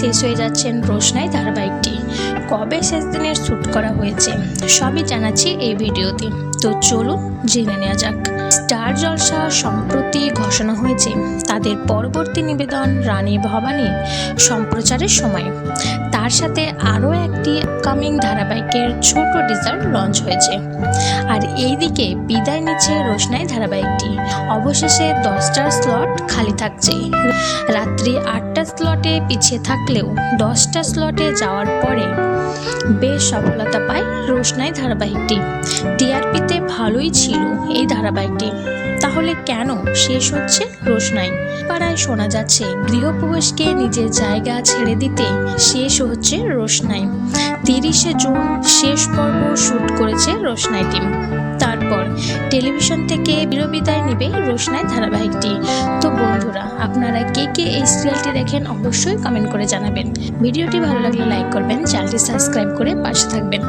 শেষ হয়ে যাচ্ছেন প্রশ্নায় ধারাবাহিকটি। কবে শেষ দিনের শ্যুট করা হয়েছে, সবই জানাচ্ছি এই ভিডিওতে। তো চলুন জেনে নেওয়া যাক। স্টার জলসা সম্প্রতি ঘোষণা হয়েছে, তাদের পরবর্তী নিবেদন রানী ভবানী সম্প্রচারের সময়। তার সাথে আরও একটি কামিং ধারাবাহিকের ছোট টিজার লঞ্চ হয়েছে। আর এইদিকে বিদায় নিচ্ছে রোশনাই ধারাবাহিকটি। অবশেষে দশটার স্লট খালি থাকছে। রাত্রি আটটা স্লটে পিছিয়ে থাকলেও দশটা স্লটে যাওয়ার পরে বেশ সফলতা পায় রোশনাই ধারাবাহিকটি। টিআরপিতে ভালোই ছিল এই ধারাবাহিকটি। তাহলে কেন শেষ হচ্ছে রোশনাই? পাড়ায় শোনা যাচ্ছে, গৃহপ্রবেশকে নিজের জায়গা ছেড়ে দিতে শেষ হচ্ছে রোশনাই। তিরিশে জুন শেষ পর্ব শ্যুট করেছে রোশনাই টিম। তারপর টেলিভিশন থেকে বিরবিদায় নেবে রোশনাই ধারাবাহিকটি। তো বন্ধুরা কে কে এই সিরিয়ালটি দেখেন অবশ্যই কমেন্ট করে জানাবেন। ভিডিওটি ভালো লাগলে লাইক করবেন, চ্যানেলটি সাবস্ক্রাইব করে পাশে থাকবেন।